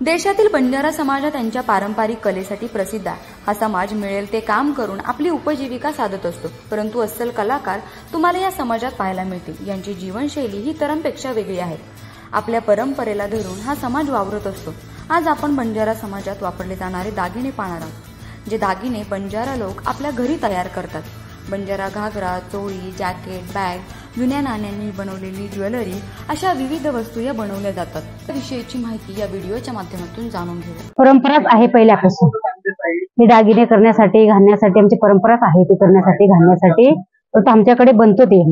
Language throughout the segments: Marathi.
देशातील बंजारा समाज हा त्यांच्या पारंपरिक कलेसाठी प्रसिद्ध आहे. हा समाज मिळेल ते काम करून आपली उपजीविका साधत असतो. परंतु अस्सल कलाकार तुम्हाला या समाजात पाहायला मिळतील. यांची जीवनशैली ही तरांपेक्षा वेगळी आहे. आपल्या परंपरेला धरून हा समाज वावरत असतो. आज आपण बंजारा समाजात वापरले जाणारे दागिने पाहणार आहोत. जे दागिने बंजारा लोक आपल्या घरी तयार करतात. बंजारा घागरा चोळी जॅकेट बॅग जुन्या नाण्यांनी बनवलेली ज्वेलरी अशा विविध वस्तू या बनवल्या जातात. विषयीची माहिती या व्हिडिओच्या माध्यमातून जाणून घेऊ परंपराच आहे पहिल्यापासून. हे दागिने करण्यासाठी घालण्यासाठी आमची परंपराच आहे ते करण्यासाठी घालण्यासाठी. तर आमच्याकडे बनतो ते.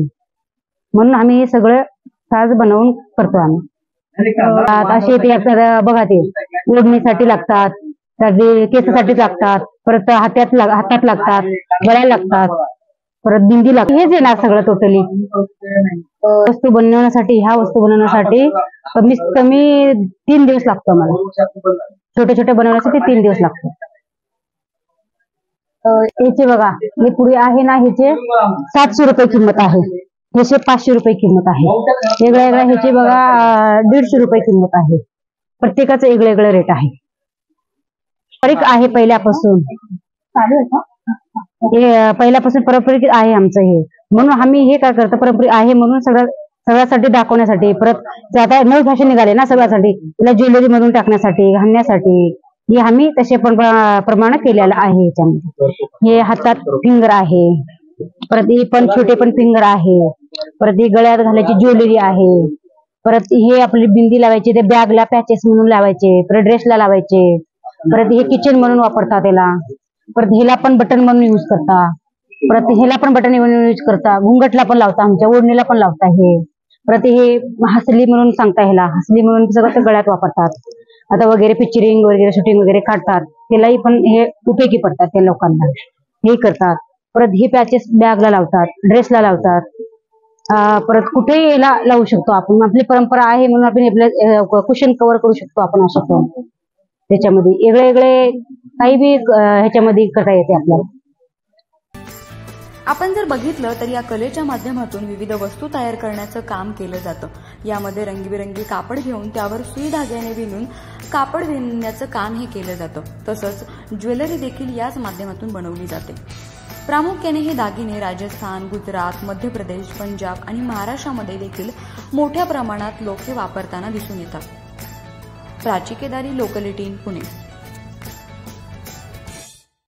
म्हणून आम्ही हे सगळं साज बनवून करतो आम्ही. असे ते बघा ते ओढणीसाठी लागतात केसासाठी लागतात परत हातात हातात लागतात गळ्या लागतात. परत भिंती लागते. हेच येणार सगळं टोटली वस्तू बनवण्यासाठी ह्या वस्तू बनवण्यासाठी कमीत कमी तीन दिवस लागतो आम्हाला. छोटे छोटे बनवण्यासाठी तीन दिवस लागतो. याचे बघा हे पुढे आहे ना ह्याचे सातशे रुपये किंमत आहे. ह्याचे पाचशे रुपये किंमत आहे. वेगळ्या वेगळ्या ह्याचे बघा दीडशे रुपये किंमत आहे. प्रत्येकाचं वेगळं वेगळं रेट आहे. तारीख आहे पहिल्यापासून. हे पहिल्यापासून पारंपरिक आहे आमचं हे. म्हणून आम्ही हे काय करतो पारंपरिक आहे म्हणून सगळं सगळ्यासाठी दाखवण्यासाठी परत आता नऊ फॅशन निघाले ना सगळ्यासाठी तिला ज्वेलरी मधून टाकण्यासाठी घालण्यासाठी हे आम्ही तसे पण प्रमाण केलेलं आहे याच्यामध्ये. हे हातात फिंगर आहे परत हे पण छोटे पण फिंगर आहे परत हे गळ्यात घालायची ज्वेलरी आहे परत हे आपली बिंदी लावायची ते बॅगला पॅचेस म्हणून लावायचे परत ड्रेसला लावायचे परत हे किचन म्हणून वापरतात त्याला. परत ह्याला पण बटन म्हणून युज करता. परत ह्याला पण बटन म्हणून युज करता. घुंगटला पण लावता. आमच्या ओढणीला पण लावता हे. परत हे हसली म्हणून सांगता ह्याला. हसली म्हणून सगळं गळ्यात वापरतात. आता वगैरे पिक्चरिंग वगैरे शूटिंग वगैरे काढतात. त्यालाही पण हे उपयोगी पडतात त्या लोकांना. हे करतात. परत हे पॅचेस बॅगला लावतात. ड्रेसला लावतात. परत कुठेही याला लावू शकतो आपण. आपली परंपरा आहे म्हणून आपण आपल्या कुशन कव्हर करू शकतो आपण असं त्याच्यामध्ये वेगळे वेगळे काही बी ह्याच्यामध्ये करता येते आपल्याला. आपण जर बघितलं तर या कलेच्या माध्यमातून विविध वस्तू तयार करण्याचं काम केलं जातं. यामध्ये रंगीबेरंगी कापड घेऊन त्यावर सुई धाग्याने विणून कापड विणण्याचं काम हे केलं जातं. तसंच ज्वेलरी देखील याच माध्यमातून बनवली जाते. प्रामुख्याने हे दागिने राजस्थान गुजरात मध्य प्रदेश पंजाब आणि महाराष्ट्रामध्ये देखील मोठ्या प्रमाणात लोक हे वापरताना दिसून येतात. प्राची केदारी लोकलिटी पुणे.